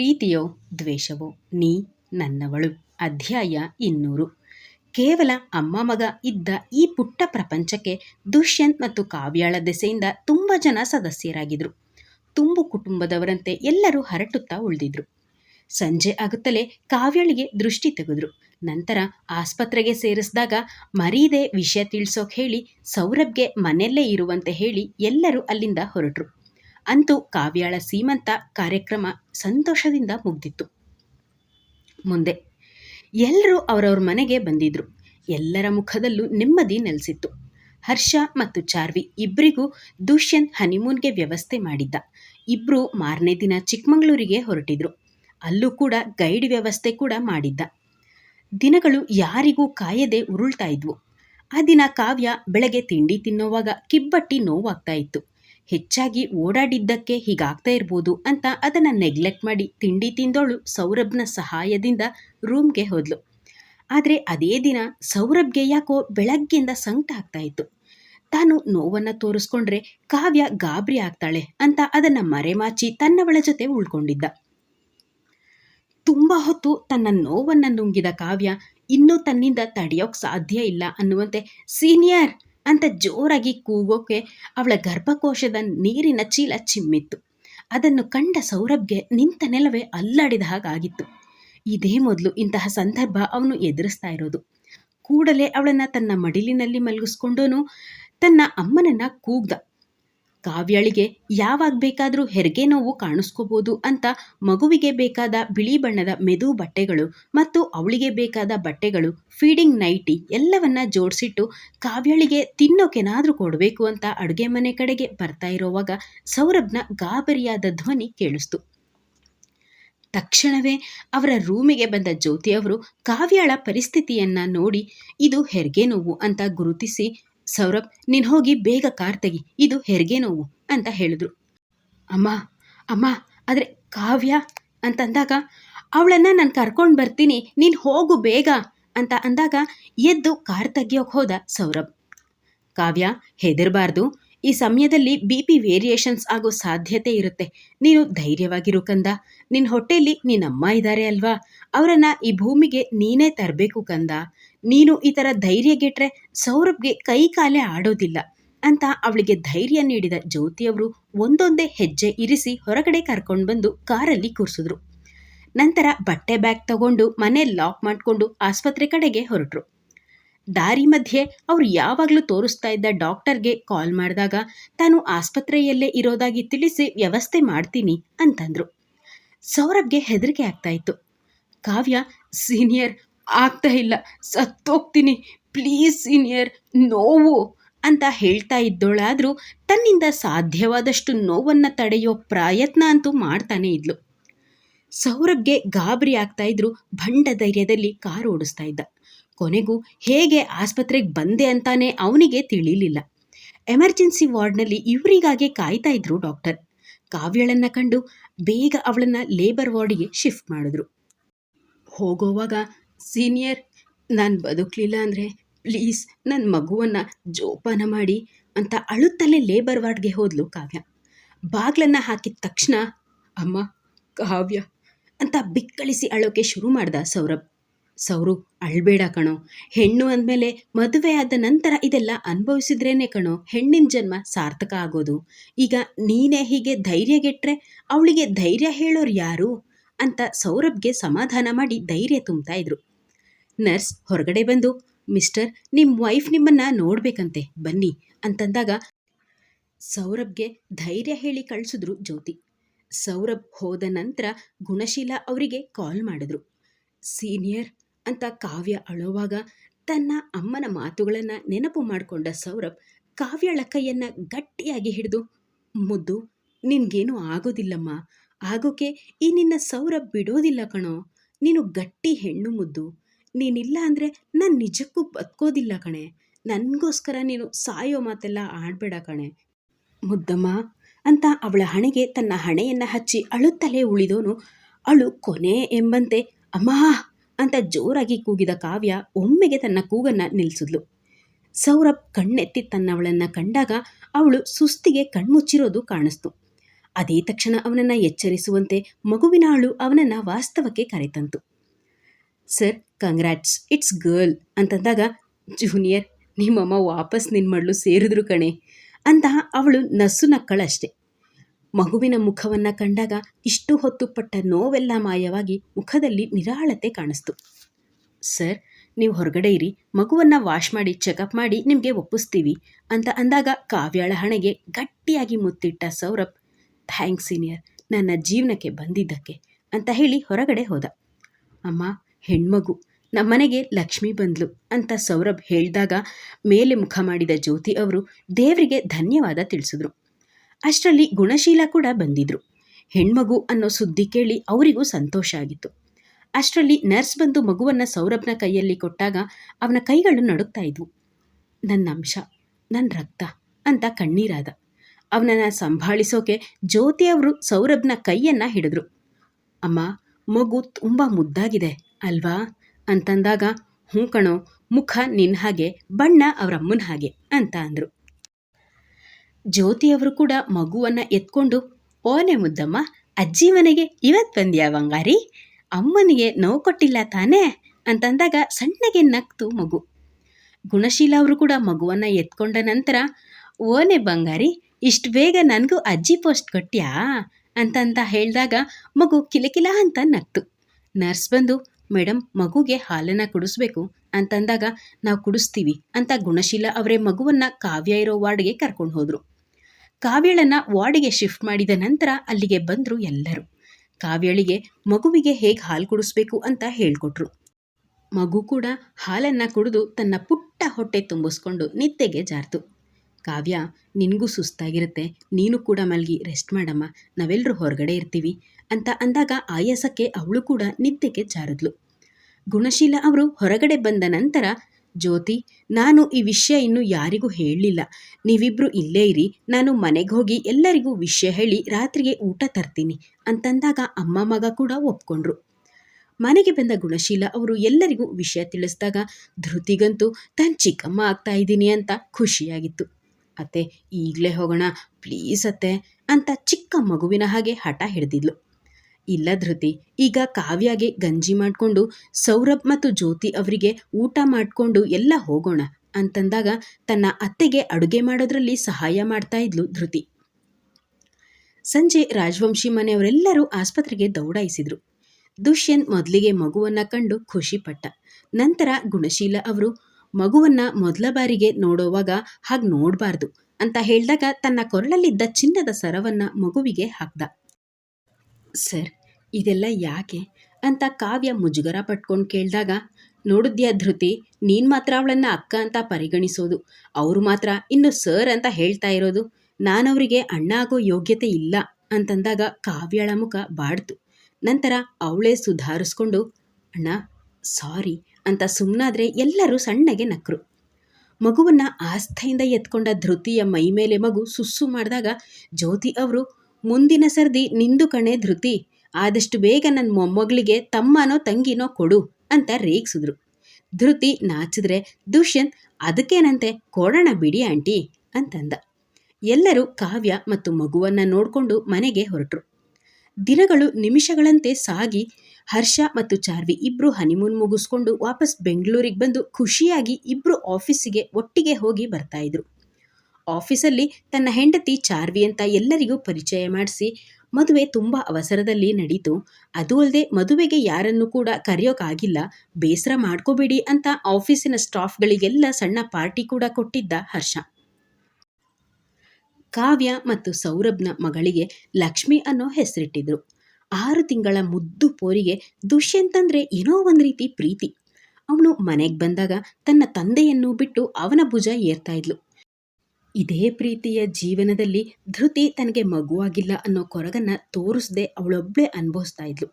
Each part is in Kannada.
ಪ್ರೀತಿಯೋ ದ್ವೇಷವೋ ನೀ ನನ್ನವಳು. ಅಧ್ಯಾಯ ಇನ್ನೂರು. ಕೇವಲ ಅಮ್ಮ ಮಗ ಇದ್ದ ಈ ಪುಟ್ಟ ಪ್ರಪಂಚಕ್ಕೆ ದುಷ್ಯಂತ್ ಮತ್ತು ಕಾವ್ಯಾಳ ದೆಸೆಯಿಂದ ತುಂಬ ಜನ ಸದಸ್ಯರಾಗಿದ್ದರು ತುಂಬು ಕುಟುಂಬದವರಂತೆ ಎಲ್ಲರೂ ಹರಟುತ್ತಾ ಉಳಿದಿದ್ರು. ಸಂಜೆ ಆಗುತ್ತಲೇ ಕಾವ್ಯಾಳಿಗೆ ದೃಷ್ಟಿ ತೆಗೆದ್ರು. ನಂತರ ಆಸ್ಪತ್ರೆಗೆ ಸೇರಿಸಿದಾಗ ಮರೀದೆ ವಿಷಯ ತಿಳಿಸೋಕೆ ಹೇಳಿ ಸೌರಭ್ಗೆ ಮನೆಯಲ್ಲೇ ಇರುವಂತೆ ಹೇಳಿ ಎಲ್ಲರೂ ಅಲ್ಲಿಂದ ಹೊರಟರು. ಅಂತೂ ಕಾವ್ಯಾಳ ಸೀಮಂತ ಕಾರ್ಯಕ್ರಮ ಸಂತೋಷದಿಂದ ಮುಗ್ದಿತ್ತು. ಮುಂದೆ ಎಲ್ಲರೂ ಅವರವ್ರ ಮನೆಗೆ ಬಂದಿದ್ರು. ಎಲ್ಲರ ಮುಖದಲ್ಲೂ ನೆಮ್ಮದಿ ನೆಲೆಸಿತ್ತು. ಹರ್ಷ ಮತ್ತು ಚಾರ್ವಿ ಇಬ್ಬರಿಗೂ ದುಷ್ಯಂತ್ ಹನಿಮೂನ್ಗೆ ವ್ಯವಸ್ಥೆ ಮಾಡಿದ್ದ. ಇಬ್ಬರು ಮಾರನೇ ದಿನ ಚಿಕ್ಕಮಗಳೂರಿಗೆ ಹೊರಟಿದ್ರು. ಅಲ್ಲೂ ಕೂಡ ಗೈಡ್ ವ್ಯವಸ್ಥೆ ಕೂಡ ಮಾಡಿದ್ದ. ದಿನಗಳು ಯಾರಿಗೂ ಕಾಯದೆ ಉರುಳ್ತಾ ಇದ್ವು. ಆ ದಿನ ಕಾವ್ಯ ಬೆಳಗ್ಗೆ ತಿಂಡಿ ತಿನ್ನೋವಾಗ ಕಿಬ್ಬಟ್ಟಿ ನೋವಾಗ್ತಾ ಇತ್ತು. ಹೆಚ್ಚಾಗಿ ಓಡಾಡಿದ್ದಕ್ಕೆ ಹೀಗಾಗ್ತಾ ಇರ್ಬೋದು ಅಂತ ಅದನ್ನು ನೆಗ್ಲೆಕ್ಟ್ ಮಾಡಿ ತಿಂಡಿ ತಿಂದೋಳು ಸೌರಭ್ನ ಸಹಾಯದಿಂದ ರೂಮ್ಗೆ ಹೋದ್ಲು. ಆದರೆ ಅದೇ ದಿನ ಸೌರಭ್ಗೆ ಯಾಕೋ ಬೆಳಗ್ಗೆಯಿಂದ ಸಂಕಟ ಆಗ್ತಾ ಇತ್ತು. ತಾನು ನೋವನ್ನು ತೋರಿಸ್ಕೊಂಡ್ರೆ ಕಾವ್ಯ ಗಾಬರಿ ಆಗ್ತಾಳೆ ಅಂತ ಅದನ್ನು ಮರೆಮಾಚಿ ತನ್ನವಳ ಜೊತೆ ಉಳ್ಕೊಂಡಿದ್ದ. ತುಂಬ ಹೊತ್ತು ತನ್ನ ನೋವನ್ನು ನುಂಗಿದ ಕಾವ್ಯ ಇನ್ನೂ ತನ್ನಿಂದ ತಡೆಯೋಕೆ ಸಾಧ್ಯ ಇಲ್ಲ ಅನ್ನುವಂತೆ, ಸೀನಿಯರ್! ಅಂತ ಜೋರಾಗಿ ಕೂಗೋಕೆ ಅವಳ ಗರ್ಭಕೋಶದ ನೀರಿನ ಚೀಲ ಚಿಮ್ಮಿತ್ತು. ಅದನ್ನು ಕಂಡ ಸೌರಭ್ಗೆ ನಿಂತ ನೆಲವೇ ಅಲ್ಲಾಡಿದ ಹಾಗಾಗಿತ್ತು. ಇದೇ ಮೊದಲು ಇಂತಹ ಸಂದರ್ಭ ಅವನು ಎದುರಿಸ್ತಾ ಇರೋದು. ಕೂಡಲೇ ಅವಳನ್ನು ತನ್ನ ಮಡಿಲಿನಲ್ಲಿ ಮಲಗಿಸ್ಕೊಂಡೋನು ತನ್ನ ಅಮ್ಮನನ್ನು ಕೂಗ್ದ. ಕಾವ್ಯಾಳಿಗೆ ಯಾವಾಗ ಬೇಕಾದರೂ ಹೆರಿಗೆ ನೋವು ಕಾಣಿಸ್ಕೋಬೋದು ಅಂತ ಮಗುವಿಗೆ ಬೇಕಾದ ಬಿಳಿ ಬಣ್ಣದ ಮೆದು ಬಟ್ಟೆಗಳು ಮತ್ತು ಅವಳಿಗೆ ಬೇಕಾದ ಬಟ್ಟೆಗಳು, ಫೀಡಿಂಗ್ ನೈಟಿ ಎಲ್ಲವನ್ನ ಜೋಡಿಸಿಟ್ಟು ಕಾವ್ಯಾಳಿಗೆ ತಿನ್ನೋಕೆನಾದರೂ ಕೊಡಬೇಕು ಅಂತ ಅಡುಗೆ ಮನೆ ಕಡೆಗೆ ಬರ್ತಾ ಇರೋವಾಗ ಸೌರಭ್ನ ಗಾಬರಿಯಾದ ಧ್ವನಿ ಕೇಳಿಸ್ತು. ತಕ್ಷಣವೇ ಅವರ ರೂಮಿಗೆ ಬಂದ ಜ್ಯೋತಿಯವರು ಕಾವ್ಯಾಳ ಪರಿಸ್ಥಿತಿಯನ್ನ ನೋಡಿ, ಇದು ಹೆರಿಗೆ ನೋವು ಅಂತ ಗುರುತಿಸಿ ಸೌರಭ್, ನೀನು ಹೋಗಿ ಬೇಗ ಕಾರ್ ತೆಗಿ, ಇದು ಹೆರಿಗೆ ನೋವು ಅಂತ ಹೇಳಿದ್ರು. ಅಮ್ಮ ಅಮ್ಮ, ಆದರೆ ಕಾವ್ಯ ಅಂತಂದಾಗ, ಅವಳನ್ನ ನಾನು ಕರ್ಕೊಂಡು ಬರ್ತೀನಿ, ನೀನು ಹೋಗು ಬೇಗ ಅಂತ ಅಂದಾಗ ಎದ್ದು ಕಾರ್ ತೆಗಿಯೋಕೆ ಹೋದ ಸೌರಭ್. ಕಾವ್ಯ, ಹೆದರಬಾರ್ದು. ಈ ಸಮಯದಲ್ಲಿ ಬಿ ಪಿ ವೇರಿಯೇಷನ್ಸ್ ಆಗೋ ಸಾಧ್ಯತೆ ಇರುತ್ತೆ. ನೀನು ಧೈರ್ಯವಾಗಿರು ಕಂದ. ನಿನ್ನ ಹೊಟ್ಟೆಯಲ್ಲಿ ನಿನ್ನಮ್ಮ ಇದ್ದಾರೆ ಅಲ್ವಾ? ಅವರನ್ನು ಈ ಭೂಮಿಗೆ ನೀನೇ ತರಬೇಕು ಕಂದ. ನೀನು ಈ ಥರ ಧೈರ್ಯಗೆಟ್ರೆ ಸೌರಭ್ಗೆ ಕೈ ಕಾಲೇ ಆಡೋದಿಲ್ಲ ಅಂತ ಅವಳಿಗೆ ಧೈರ್ಯ ನೀಡಿದ ಜ್ಯೋತಿಯವರು ಒಂದೊಂದೇ ಹೆಜ್ಜೆ ಇರಿಸಿ ಹೊರಗಡೆ ಕರ್ಕೊಂಡು ಬಂದು ಕಾರಲ್ಲಿ ಕೂರಿಸಿದ್ರು. ನಂತರ ಬಟ್ಟೆ ಬ್ಯಾಗ್ ತಗೊಂಡು ಮನೆ ಲಾಕ್ ಮಾಡಿಕೊಂಡು ಆಸ್ಪತ್ರೆ ಕಡೆಗೆ ಹೊರಟರು. ದಾರಿ ಮಧ್ಯೆ ಅವರು ಯಾವಾಗಲೂ ತೋರಿಸ್ತಾ ಇದ್ದ ಡಾಕ್ಟರ್ಗೆ ಕಾಲ್ ಮಾಡಿದಾಗ ತಾನು ಆಸ್ಪತ್ರೆಯಲ್ಲೇ ಇರೋದಾಗಿ ತಿಳಿಸಿ ವ್ಯವಸ್ಥೆ ಮಾಡ್ತೀನಿ ಅಂತಂದ್ರು. ಸೌರಭ್ಗೆ ಹೆದರಿಕೆ ಆಗ್ತಾ ಇತ್ತು. ಕಾವ್ಯ, ಸೀನಿಯರ್ ಆಗ್ತಾ ಇಲ್ಲ. ಸತ್ತೋಗ್ತೀನಿ. ಪ್ಲೀಸ್ ಸೀನಿಯರ್, ನೋವು ಅಂತ ಹೇಳ್ತಾ ಇದ್ದೋಳಾದರೂ ತನ್ನಿಂದ ಸಾಧ್ಯವಾದಷ್ಟು ನೋವನ್ನು ತಡೆಯೋ ಪ್ರಯತ್ನ ಅಂತೂ ಮಾಡ್ತಾನೆ ಇದ್ಲು. ಸೌರಭ್ಗೆ ಗಾಬರಿ ಆಗ್ತಾ ಇದ್ರು ಭಂಡ ಧೈರ್ಯದಲ್ಲಿ ಕಾರ್ ಓಡಿಸ್ತಾ ಇದ್ದ. ಕೊನೆಗೂ ಹೇಗೆ ಆಸ್ಪತ್ರೆಗೆ ಬಂದೆ ಅಂತಾನೆ ಅವನಿಗೆ ತಿಳಿಲಿಲ್ಲ. ಎಮರ್ಜೆನ್ಸಿ ವಾರ್ಡ್ನಲ್ಲಿ ಇವರಿಗಾಗಿ ಕಾಯ್ತಾ ಇದ್ರು ಡಾಕ್ಟರ್. ಕಾವ್ಯಳನ್ನ ಕಂಡು ಬೇಗ ಅವಳನ್ನ ಲೇಬರ್ ವಾರ್ಡಿಗೆ ಶಿಫ್ಟ್ ಮಾಡಿದ್ರು. ಹೋಗೋವಾಗ ಸೀನಿಯರ್, ನಾನು ಬದುಕಲಿಲ್ಲ ಅಂದರೆ ಪ್ಲೀಸ್ ನನ್ನ ಮಗುವನ್ನು ಜೋಪಾನ ಮಾಡಿ ಅಂತ ಅಳುತ್ತಲೇ ಲೇಬರ್ ವಾರ್ಡ್ಗೆ ಹೋದ್ಲು ಕಾವ್ಯ. ಬಾಗ್ಲನ್ನು ಹಾಕಿದ ತಕ್ಷಣ, ಅಮ್ಮ, ಕಾವ್ಯ ಅಂತ ಬಿಕ್ಕಳಿಸಿ ಅಳೋಕೆ ಶುರು ಮಾಡ್ದ ಸೌರಭ್. ಸೌರು, ಅಳ್ಬೇಡ ಕಣೋ. ಹೆಣ್ಣು ಅಂದಮೇಲೆ ಮದುವೆ ಆದ ನಂತರ ಇದೆಲ್ಲ ಅನುಭವಿಸಿದ್ರೇನೆ ಕಣೋ. ಹೆಣ್ಣಿನ ಜನ್ಮ ಸಾರ್ಥಕ ಆಗೋದು. ಈಗ ನೀನೇ ಹೀಗೆ ಧೈರ್ಯಗೆಟ್ರೆ ಅವಳಿಗೆ ಧೈರ್ಯ ಹೇಳೋರು ಯಾರು? ಅಂತ ಸೌರಭ್ಗೆ ಸಮಾಧಾನ ಮಾಡಿ ಧೈರ್ಯ ತುಂಬ್ತಾ ಇದ್ರು. ನರ್ಸ್ ಹೊರಗಡೆ ಬಂದು, ಮಿಸ್ಟರ್ ನಿಮ್ಮ ವೈಫ್ ನಿಮ್ಮನ್ನ ನೋಡಬೇಕಂತೆ, ಬನ್ನಿ, ಅಂತಂದಾಗ ಸೌರಭ್ಗೆ ಧೈರ್ಯ ಹೇಳಿ ಕಳಿಸಿದ್ರು ಜ್ಯೋತಿ. ಸೌರಭ್ ಹೋದ ನಂತರ ಗುಣಶೀಲ ಅವರಿಗೆ ಕಾಲ್ ಮಾಡಿದ್ರು. ಸೀನಿಯರ್, ಅಂತ ಕಾವ್ಯ ಅಳುವಾಗ ತನ್ನ ಅಮ್ಮನ ಮಾತುಗಳನ್ನು ನೆನಪು ಮಾಡಿಕೊಂಡ ಸೌರಭ್ ಕಾವ್ಯಳ ಕೈಯನ್ನು ಗಟ್ಟಿಯಾಗಿ ಹಿಡಿದು, ಮುದ್ದು, ನಿನ್ಗೇನು ಆಗೋದಿಲ್ಲಮ್ಮ. ಆಗೋಕೆ ಈ ನಿನ್ನ ಸೌರಭ್ ಬಿಡೋದಿಲ್ಲ ಕಣೋ. ನೀನು ಗಟ್ಟಿ ಹೆಣ್ಣು ಮುದ್ದು. ನೀನಿಲ್ಲ ಅಂದರೆ ನಾನು ನಿಜಕ್ಕೂ ಬದುಕೋದಿಲ್ಲ ಕಣೆ. ನನಗೋಸ್ಕರ ನೀನು ಸಾಯೋ ಮಾತೆಲ್ಲ ಆಡಬೇಡ ಕಣೆ. ಮುದ್ದಮ್ಮ, ಅಂತ ಅವಳ ಹಣೆಗೆ ತನ್ನ ಹಣೆಯನ್ನು ಹಚ್ಚಿ ಅಳುತ್ತಲೇ ಉಳಿದೋನು, ಅಳು ಕೊನೆ ಎಂಬಂತೆ, ಅಮ್ಮ ಅಂತ ಜೋರಾಗಿ ಕೂಗಿದ ಕಾವ್ಯ ಒಮ್ಮೆಗೆ ತನ್ನ ಕೂಗನ್ನು ನಿಲ್ಲಿಸಿದ್ಲು ಸೌರಭ್ ಕಣ್ಣೆತ್ತಿ ತನ್ನವಳನ್ನು ಕಂಡಾಗ ಅವಳು ಸುಸ್ತಿಗೆ ಕಣ್ಮುಚ್ಚಿರೋದು ಕಾಣಿಸ್ತು. ಅದೇ ತಕ್ಷಣ ಅವನನ್ನು ಎಚ್ಚರಿಸುವಂತೆ ಮಗುವಿನಾಳು ಅವನನ್ನು ವಾಸ್ತವಕ್ಕೆ ಕರೆತಂತು. ಸರ್ ಕಂಗ್ರ್ಯಾಟ್ಸ್ ಇಟ್ಸ್ ಗರ್ಲ್ ಅಂತಂದಾಗ ಜೂನಿಯರ್ ನಿಮ್ಮಮ್ಮ ವಾಪಸ್ ನಿನ್ನ ಮಗಳು ಸೇರಿದ್ರು ಕಣೆ ಅಂತ ಅವಳು ನಸ್ಸು ನಕ್ಕಳಷ್ಟೆ. ಮಗುವಿನ ಮುಖವನ್ನು ಕಂಡಾಗ ಇಷ್ಟು ಹೊತ್ತು ಪಟ್ಟ ನೋವೆಲ್ಲ ಮಾಯವಾಗಿ ಮುಖದಲ್ಲಿ ನಿರಾಳತೆ ಕಾಣಿಸ್ತು. ಸರ್ ನೀವು ಹೊರಗಡೆ ಇರಿ, ಮಗುವನ್ನು ವಾಶ್ ಮಾಡಿ ಚೆಕಪ್ ಮಾಡಿ ನಿಮಗೆ ಒಪ್ಪಿಸ್ತೀವಿ ಅಂತ ಅಂದಾಗ ಕಾವ್ಯಾಳ ಹಣೆಗೆ ಗಟ್ಟಿಯಾಗಿ ಮುತ್ತಿಟ್ಟ ಸೌರಭ್ ಥ್ಯಾಂಕ್ಸ್ ಸೀನಿಯರ್ ನನ್ನ ಜೀವನಕ್ಕೆ ಬಂದಿದ್ದಕ್ಕೆ ಅಂತ ಹೇಳಿ ಹೊರಗಡೆ ಹೋದ. ಅಮ್ಮ, ಹೆಣ್ಮಗು ನಮ್ಮನೆಗೆ ಲಕ್ಷ್ಮಿ ಬಂದ್ಲು ಅಂತ ಸೌರಭ್ ಹೇಳಿದಾಗ ಮೇಲೆ ಮುಖ ಮಾಡಿದ ಜ್ಯೋತಿ ಅವರು ದೇವರಿಗೆ ಧನ್ಯವಾದ ತಿಳಿಸಿದ್ರು. ಅಷ್ಟರಲ್ಲಿ ಗುಣಶೀಲ ಕೂಡ ಬಂದಿದ್ರು. ಹೆಣ್ಮಗು ಅನ್ನೋ ಸುದ್ದಿ ಕೇಳಿ ಅವರಿಗೂ ಸಂತೋಷ ಆಗಿತ್ತು. ಅಷ್ಟರಲ್ಲಿ ನರ್ಸ್ ಬಂದು ಮಗುವನ್ನು ಸೌರಭ್ನ ಕೈಯಲ್ಲಿ ಕೊಟ್ಟಾಗ ಅವನ ಕೈಗಳು ನಡುಕ್ತಾ ಇದ್ವು. ನನ್ನ ಅಂಶ ನನ್ನ ರಕ್ತ ಅಂತ ಕಣ್ಣೀರಾದ. ಅವನನ್ನು ಸಂಭಾಳಿಸೋಕೆ ಜ್ಯೋತಿ ಅವರು ಸೌರಭ್ನ ಕೈಯನ್ನು ಹಿಡಿದ್ರು. ಅಮ್ಮ, ಮಗು ತುಂಬ ಮುದ್ದಾಗಿದೆ, ಅಲ್ವಾ? ಅಂತಂದಾಗ, ಹ್ಞೂ ಕಣೋ, ಮುಖ ನಿನ್ನ ಹಾಗೆ, ಬಣ್ಣ ಅವರಮ್ಮನ ಹಾಗೆ ಅಂತ ಅಂದರು. ಜ್ಯೋತಿಯವರು ಕೂಡ ಮಗುವನ್ನು ಎತ್ಕೊಂಡು ಓನೆ ಮುದ್ದಮ್ಮ, ಅಜ್ಜಿ ಮನೆಗೆ ಇವತ್ತು ಬಂದ್ಯಾ ಬಂಗಾರಿ? ಅಮ್ಮನಿಗೆ ನೋವು ಕೊಟ್ಟಿಲ್ಲ ತಾನೇ? ಅಂತಂದಾಗ ಸಣ್ಣಗೆ ನಕ್ತು ಮಗು. ಗುಣಶೀಲ ಅವರು ಕೂಡ ಮಗುವನ್ನು ಎತ್ಕೊಂಡ ನಂತರ ಓನೆ ಬಂಗಾರಿ, ಇಷ್ಟು ಬೇಗ ನನಗೂ ಅಜ್ಜಿ ಪೋಸ್ಟ್ ಕೊಟ್ಟ್ಯಾ ಅಂತಂತ ಹೇಳಿದಾಗ ಮಗು ಕಿಲಕಿಲ ಅಂತ ನಕ್ತು ನರ್ಸ್ ಬಂದು ಮೇಡಮ್ ಮಗುಗೆ ಹಾಲನ್ನು ಕುಡಿಸ್ಬೇಕು. ಅಂತಂದಾಗ, ನಾವು ಕುಡಿಸ್ತೀವಿ ಅಂತ ಗುಣಶೀಲ ಅವರೇ ಮಗುವನ್ನು ಕಾವ್ಯ ಇರೋ ವಾರ್ಡ್ಗೆ ಕರ್ಕೊಂಡು ಹೋದರು. ಕಾವ್ಯಳನ್ನು ವಾರ್ಡ್ಗೆ ಶಿಫ್ಟ್ ಮಾಡಿದ ನಂತರ ಅಲ್ಲಿಗೆ ಬಂದರು ಎಲ್ಲರೂ. ಕಾವ್ಯಳಿಗೆ ಮಗುವಿಗೆ ಹೇಗೆ ಹಾಲು ಕುಡಿಸ್ಬೇಕು ಅಂತ ಹೇಳಿಕೊಟ್ರು. ಮಗು ಕೂಡ ಹಾಲನ್ನು ಕುಡಿದು ತನ್ನ ಪುಟ್ಟ ಹೊಟ್ಟೆ ತುಂಬಿಸ್ಕೊಂಡು ನಿದ್ದೆಗೆ ಜಾರ್ತು. ಕಾವ್ಯ, ನಿನಗೂ ಸುಸ್ತಾಗಿರುತ್ತೆ. ನೀನು ಕೂಡ ಮಲಗಿ ರೆಸ್ಟ್ ಮಾಡಮ್ಮ. ನಾವೆಲ್ಲರೂ ಹೊರಗಡೆ ಇರ್ತೀವಿ. ಅಂತ ಅಂದಾಗ ಆಯಾಸಕ್ಕೆ ಅವಳು ಕೂಡ ನಿದ್ದೆಗೆ ಜಾರದ್ಲು. ಗುಣಶೀಲ ಅವರು ಹೊರಗಡೆ ಬಂದ ನಂತರ, ಜ್ಯೋತಿ, ನಾನು ಈ ವಿಷಯ ಇನ್ನೂ ಯಾರಿಗೂ ಹೇಳಲಿಲ್ಲ. ನೀವಿಬ್ಬರು ಇಲ್ಲೇ ಇರಿ. ನಾನು ಮನೆಗೆ ಹೋಗಿ ಎಲ್ಲರಿಗೂ ವಿಷಯ ಹೇಳಿ ರಾತ್ರಿಗೆ ಊಟ ತರ್ತೀನಿ ಅಂತಂದಾಗ ಅಮ್ಮ ಮಗ ಕೂಡ ಒಪ್ಕೊಂಡ್ರು. ಮನೆಗೆ ಬಂದ ಗುಣಶೀಲ ಅವರು ಎಲ್ಲರಿಗೂ ವಿಷಯ ತಿಳಿಸಿದಾಗ, ಧೃತಿಗಂತೂ ತನ್ನ ಚಿಕ್ಕಮ್ಮ ಆಗ್ತಾ ಇದ್ದೀನಿ ಅಂತ ಖುಷಿಯಾಗಿತ್ತು. ಅತ್ತೆ, ಈಗಲೇ ಹೋಗೋಣ. ಪ್ಲೀಸ್ ಅತ್ತೆ ಅಂತ ಚಿಕ್ಕ ಮಗುವಿನ ಹಾಗೆ ಹಠ ಹಿಡಿದಿದ್ಲು. ಇಲ್ಲ ಧೃತಿ ಈಗ ಕಾವ್ಯಾಗೆ ಗಂಜಿ ಮಾಡಿಕೊಂಡು ಸೌರಭ್ ಮತ್ತು ಜ್ಯೋತಿ ಅವರಿಗೆ ಊಟ ಮಾಡಿಕೊಂಡು ಎಲ್ಲ ಹೋಗೋಣ ಅಂತಂದಾಗ ತನ್ನ ಅತ್ತೆಗೆ ಅಡುಗೆ ಮಾಡೋದ್ರಲ್ಲಿ ಸಹಾಯ ಮಾಡ್ತಾ ಇದ್ಲು ಧೃತಿ. ಸಂಜೆ ರಾಜವಂಶಿ ಮನೆಯವರೆಲ್ಲರೂ ಆಸ್ಪತ್ರೆಗೆ ದೌಡಾಯಿಸಿದ್ರು. ದುಷ್ಯಂತ್ ಮೊದಲಿಗೆ ಮಗುವನ್ನ ಕಂಡು ಖುಷಿಪಟ್ಟ. ನಂತರ ಗುಣಶೀಲ ಅವರು, ಮಗುವನ್ನ ಮೊದಲ ಬಾರಿಗೆ ನೋಡೋವಾಗ ಹಾಗೆ ನೋಡಬಾರ್ದು ಅಂತ ಹೇಳಿದಾಗ ತನ್ನ ಕೊರಳಲ್ಲಿದ್ದ ಚಿನ್ನದ ಸರವನ್ನ ಮಗುವಿಗೆ ಹಾಕ್ದ. ಸರ್, ಇದೆಲ್ಲ ಯಾಕೆ? ಅಂತ ಕಾವ್ಯ ಮುಜುಗರ ಪಟ್ಕೊಂಡು ಕೇಳಿದಾಗ, ನೋಡಿದ್ಯಾ ಧೃತಿ, ನೀನು ಮಾತ್ರ ಅವಳನ್ನು ಅಕ್ಕ ಅಂತ ಪರಿಗಣಿಸೋದು. ಅವರು ಮಾತ್ರ ಇನ್ನು ಸರ್ ಅಂತ ಹೇಳ್ತಾ ಇರೋದು. ನಾನವರಿಗೆ ಅಣ್ಣ ಆಗೋ ಯೋಗ್ಯತೆ ಇಲ್ಲ ಅಂತಂದಾಗ ಕಾವ್ಯಳ ಮುಖ ಬಾಡ್ತು. ನಂತರ ಅವಳೇ ಸುಧಾರಿಸ್ಕೊಂಡು, ಅಣ್ಣ, ಸಾರಿ ಅಂತ ಸುಮ್ಮನಾದ್ರೆ ಎಲ್ಲರೂ ಸಣ್ಣಗೆ ನಕ್ರು. ಮಗುವನ್ನು ಆಸ್ಥೆಯಿಂದ ಎತ್ಕೊಂಡ ಧೃತಿಯ ಮೈ ಮೇಲೆ ಮಗು ಸುಸ್ಸು ಮಾಡಿದಾಗ ಜ್ಯೋತಿ ಅವರು ಮುಂದಿನ ಸರ್ದಿ ನಿಂದು ಕಣೆ ಧೃತಿ. ಆದಷ್ಟು ಬೇಗ ನನ್ನ ಮೊಮ್ಮಗಳಿಗೆ, ತಮ್ಮನೋ ತಂಗಿನೋ ಕೊಡು ಅಂತ ರೇಗಿಸಿದ್ರು. ಧೃತಿ ನಾಚಿದ್ರೆ, ದುಷ್ಯಂತ್, ಅದಕ್ಕೇನಂತೆ? ಕೊಡೋಣ ಬಿಡಿ ಆಂಟಿ ಅಂತಂದ. ಎಲ್ಲರೂ ಕಾವ್ಯ ಮತ್ತು ಮಗುವನ್ನ ನೋಡಿಕೊಂಡು ಮನೆಗೆ ಹೊರಟರು. ದಿನಗಳು ನಿಮಿಷಗಳಂತೆ ಸಾಗಿ, ಹರ್ಷ ಮತ್ತು ಚಾರ್ವಿ ಇಬ್ಬರು ಹನಿಮೂನ್ ಮುಗಿಸ್ಕೊಂಡು ವಾಪಸ್ ಬೆಂಗಳೂರಿಗೆ ಬಂದು ಖುಷಿಯಾಗಿ ಇಬ್ಬರು ಆಫೀಸಿಗೆ ಒಟ್ಟಿಗೆ ಹೋಗಿ ಬರ್ತಾ ಇದ್ರು. ಆಫೀಸಲ್ಲಿ ತನ್ನ ಹೆಂಡತಿ ಚಾರ್ವಿ ಅಂತ ಎಲ್ಲರಿಗೂ ಪರಿಚಯ ಮಾಡಿಸಿ ಮದುವೆ ತುಂಬ ಅವಸರದಲ್ಲಿ ನಡೀತು. ಅದು ಅಲ್ಲದೆ ಮದುವೆಗೆ ಯಾರನ್ನು ಕೂಡ ಕರೆಯೋಕ್ಕಾಗಿಲ್ಲ ಬೇಸರ ಮಾಡ್ಕೋಬೇಡಿ ಅಂತ ಆಫೀಸಿನ ಸ್ಟಾಫ್ಗಳಿಗೆಲ್ಲ ಸಣ್ಣ ಪಾರ್ಟಿ ಕೂಡ ಕೊಟ್ಟಿದ್ದ ಹರ್ಷ. ಕಾವ್ಯ ಮತ್ತು ಸೌರಭ್ನ ಮಗಳಿಗೆ ಲಕ್ಷ್ಮಿ ಅನ್ನೋ ಹೆಸರಿಟ್ಟಿದ್ರು. ಆರು ತಿಂಗಳ ಮುದ್ದು ಪೋರಿಗೆ ದುಷ್ಯಂತಂದ್ರೆ ಏನೋ ಒಂದು ರೀತಿ ಪ್ರೀತಿ. ಅವನು ಮನೆಗೆ ಬಂದಾಗ ತನ್ನ ತಂದೆಯನ್ನು ಬಿಟ್ಟು ಅವನ ಭುಜ ಏರ್ತಾ ಇದ್ಲು. ಇದೇ ಪ್ರೀತಿಯ ಜೀವನದಲ್ಲಿ ಧೃತಿ ತನಗೆ ಮಗುವಾಗಿಲ್ಲ ಅನ್ನೋ ಕೊರಗನ್ನು ತೋರಿಸದೆ ಅವಳೊಬ್ಬಳೇ ಅನುಭವಿಸ್ತಾ ಇದ್ಲು.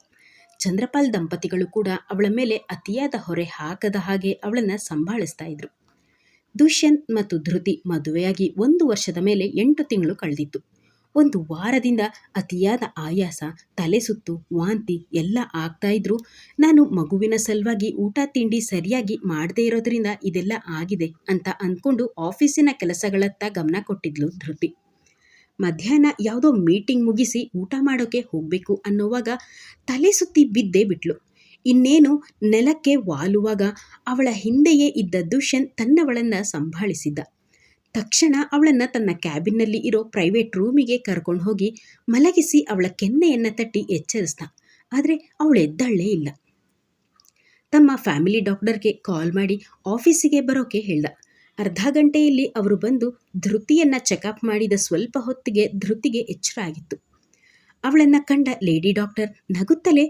ಚಂದ್ರಪಾಲ್ ದಂಪತಿಗಳು ಕೂಡ ಅವಳ ಮೇಲೆ ಅತಿಯಾದ ಹೊರೆ ಹಾಕದ ಹಾಗೆ ಅವಳನ್ನು ಸಂಭಾಳಿಸ್ತಾ ಇದ್ರು. ದುಷ್ಯಂತ್ ಮತ್ತು ಧೃತಿ ಮದುವೆಯಾಗಿ ಒಂದು ವರ್ಷದ ಮೇಲೆ ಎಂಟು ತಿಂಗಳು ಕಳೆದಿತ್ತು. ಒಂದು ವಾರದಿಂದ ಅತಿಯಾದ ಆಯಾಸ, ತಲೆ ಸುತ್ತು, ವಾಂತಿ ಎಲ್ಲ ಆಗ್ತಾ ಇದ್ರು. ನಾನು ಮಗುವಿನ ಸಲುವಾಗಿ ಊಟ ತಿಂಡಿ ಸರಿಯಾಗಿ ಮಾಡದೇ ಇರೋದ್ರಿಂದ ಇದೆಲ್ಲ ಆಗಿದೆ ಅಂತ ಅಂದ್ಕೊಂಡು ಆಫೀಸಿನ ಕೆಲಸಗಳತ್ತ ಗಮನ ಕೊಟ್ಟಿದ್ಲು ಧೃತಿ. ಮಧ್ಯಾಹ್ನ ಯಾವುದೋ ಮೀಟಿಂಗ್ ಮುಗಿಸಿ ಊಟ ಮಾಡೋಕ್ಕೆ ಹೋಗಬೇಕು ಅನ್ನೋವಾಗ ತಲೆ ಸುತ್ತಿ ಬಿದ್ದೇ ಬಿಟ್ಲು. ಇನ್ನೇನು ನೆಲಕ್ಕೆ ವಾಲುವಾಗ ಅವಳ ಹಿಂದೆಯೇ ಇದ್ದ ದುಷ್ಯನ್ ತನ್ನವಳನ್ನು ಸಂಭಾಳಿಸಿದ್ದ. ತಕ್ಷಣ ಅವಳನ್ನು ತನ್ನ ಕ್ಯಾಬಿನ್ನಲ್ಲಿ ಇರೋ ಪ್ರೈವೇಟ್ ರೂಮಿಗೆ ಕರ್ಕೊಂಡು ಹೋಗಿ ಮಲಗಿಸಿ ಅವಳ ಕೆನ್ನೆಯನ್ನು ತಟ್ಟಿ ಎಚ್ಚರಿಸ್ದ. ಆದರೆ ಅವಳು ಎದ್ದಳ್ಳೇ ಇಲ್ಲ. ತಮ್ಮ ಫ್ಯಾಮಿಲಿ ಡಾಕ್ಟರ್ಗೆ ಕಾಲ್ ಮಾಡಿ ಆಫೀಸಿಗೆ ಬರೋಕೆ ಹೇಳ್ದ. ಅರ್ಧ ಗಂಟೆಯಲ್ಲಿ ಅವರು ಬಂದು ಧೃತಿಯನ್ನು ಚೆಕಪ್ ಮಾಡಿದ ಸ್ವಲ್ಪ ಹೊತ್ತಿಗೆ ಧೃತಿಗೆ ಎಚ್ಚರ ಆಗಿತ್ತು. ಅವಳನ್ನು ಕಂಡ ಲೇಡಿ ಡಾಕ್ಟರ್ ನಗುತ್ತಲೇ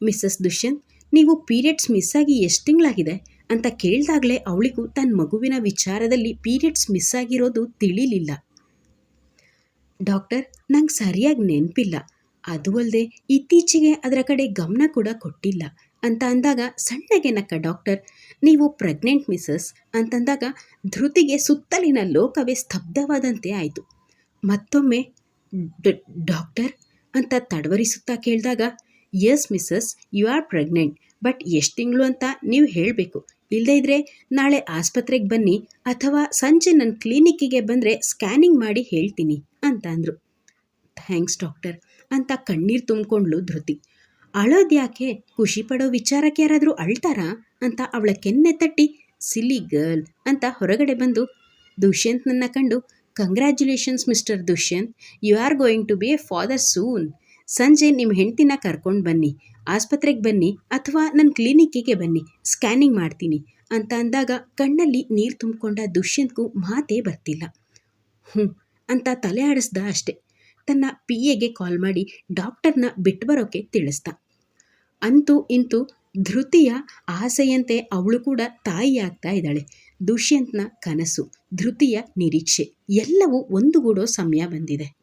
ಮಿಸ್ಸಸ್ ದುಷ್ಯಂತ್, ನೀವು ಪೀರಿಯಡ್ಸ್ ಮಿಸ್ ಆಗಿ ಎಷ್ಟು ತಿಂಗಳಾಗಿದೆ? ಅಂತ ಕೇಳಿದಾಗಲೇ ಅವಳಿಗೂ ತನ್ನ ಮಗುವಿನ ವಿಚಾರದಲ್ಲಿ ಪೀರಿಯಡ್ಸ್ ಮಿಸ್ ಆಗಿರೋದು ತಿಳಿಲಿಲ್ಲ. ಡಾಕ್ಟರ್, ನಂಗೆ ಸರಿಯಾಗಿ ನೆನಪಿಲ್ಲ. ಅದು ಅಲ್ಲದೆ ಇತ್ತೀಚೆಗೆ ಅದರ ಕಡೆ ಗಮನ ಕೂಡ ಕೊಟ್ಟಿಲ್ಲ ಅಂತ ಅಂದಾಗ ಸಣ್ಣಗೆ ನಕ್ಕ ಡಾಕ್ಟರ್, ನೀವು ಪ್ರೆಗ್ನೆಂಟ್ ಮಿಸಸ್ ಅಂತಂದಾಗ ಧೃತಿಗೆ ಸುತ್ತಲಿನ ಲೋಕವೇ ಸ್ತಬ್ಧವಾದಂತೆ ಆಯಿತು. ಮತ್ತೊಮ್ಮೆ ಡಾಕ್ಟರ್ ಅಂತ ತಡವರಿಸುತ್ತಾ ಕೇಳಿದಾಗ yes Mrs you are pregnant, but ಎಷ್ಟು ತಿಂಗಳು ಅಂತ ನೀವು ಹೇಳಬೇಕು. ಇಲ್ಲದೇ ಇದ್ದರೆ ನಾಳೆ ಆಸ್ಪತ್ರೆಗೆ ಬನ್ನಿ ಅಥವಾ ಸಂಜೆ ನನ್ನ ಕ್ಲಿನಿಕ್ಕಿಗೆ ಬಂದರೆ ಸ್ಕ್ಯಾನಿಂಗ್ ಮಾಡಿ ಹೇಳ್ತೀನಿ ಅಂತ ಅಂದರು. ಥ್ಯಾಂಕ್ಸ್ ಡಾಕ್ಟರ್ ಅಂತ ಕಣ್ಣೀರು ತುಂಬಿಕೊಂಡ್ಲು ಧೃತಿ. ಅಳೋದ್ಯಾಕೆ ಖುಷಿ ಪಡೋ ವಿಚಾರಕ್ಕೆ ಯಾರಾದರೂ ಅಳ್ತಾರಾ? ಅಂತ ಅವಳ ಕೆನ್ನೆ ತಟ್ಟಿ ಸಿಲಿ ಗರ್ಲ್ ಅಂತ ಹೊರಗಡೆ ಬಂದು ದುಷ್ಯಂತ್ನನ್ನು ಕಂಡು, congratulations Mr Dushyant, you are going to be a father soon. ಸಂಜೆ ನಿಮ್ಮ ಹೆಂಡ್ತಿನ ಕರ್ಕೊಂಡು ಬನ್ನಿ, ಆಸ್ಪತ್ರೆಗೆ ಬನ್ನಿ ಅಥವಾ ನನ್ನ ಕ್ಲಿನಿಕ್ಕಿಗೆ ಬನ್ನಿ, ಸ್ಕ್ಯಾನಿಂಗ್ ಮಾಡ್ತೀನಿ ಅಂತ ಅಂದಾಗ ಕಣ್ಣಲ್ಲಿ ನೀರು ತುಂಬಿಕೊಂಡ ದುಷ್ಯಂತ್ಗೂ ಮಾತೇ ಬರ್ತಿಲ್ಲ. ಹ್ಞೂ ಅಂತ ತಲೆ ಆಡಿಸ್ದ ಅಷ್ಟೆ. ತನ್ನ ಪಿ ಎಗೆ ಕಾಲ್ ಮಾಡಿ ಡಾಕ್ಟರ್ನ ಬಿಟ್ಟು ಬರೋಕೆ ತಿಳಿಸ್ದ. ಅಂತೂ ಇಂತೂ ಧೃತಿಯ ಆಸೆಯಂತೆ ಅವಳು ಕೂಡ ತಾಯಿಯಾಗ್ತಾ ಇದ್ದಾಳೆ. ದುಷ್ಯಂತ್ನ ಕನಸು, ಧೃತಿಯ ನಿರೀಕ್ಷೆ ಎಲ್ಲವೂ ಒಂದುಗೂಡೋ ಸಮಯ ಬಂದಿದೆ.